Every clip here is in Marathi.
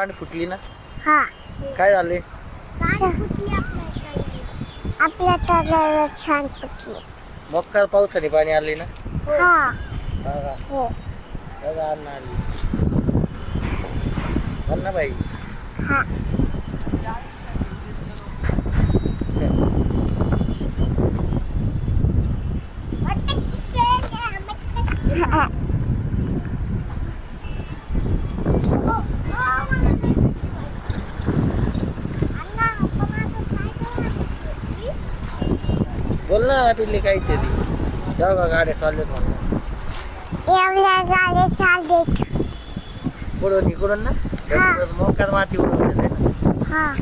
सांड फुटली ना? हा. काय झाले? आपल्या तळ्याला छान फुटली. मक्का पावसाने पाणी आले ना? हा. बघा हो. बघा अण्णा आली. अण्णा बाई. हा. बोल ना पिल्ली काहीतरी. जाऊ का गाड्या चालल्यात म्हणलं एवढ्या गाड्या चालत कुठून इकडून ना? हा. मोकार माती उडून ना. हा.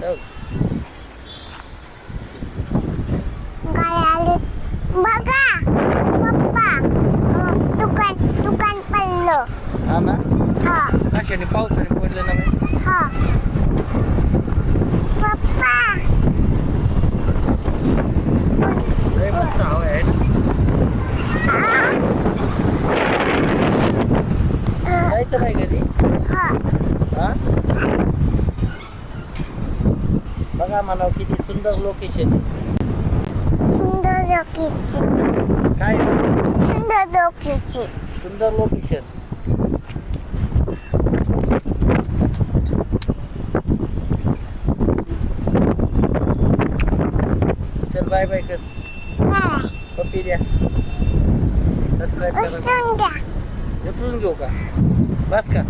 जाऊ. आले बघा पप्पा. अं, दुकान दुकान पडलं. हा ना? हा. कशाने पावसाने पडलं ना हा. जायचं काय घरी. हा. बघा मला किती सुंदर लोकेशन सुंदर लोकीची काय? सुंदर लोकीची सुंदर लोकेशन चल बाय बाय कर पप्पी द्या. सबस्क्राईब करा. उचलून द्या उचलून घेऊ का बस का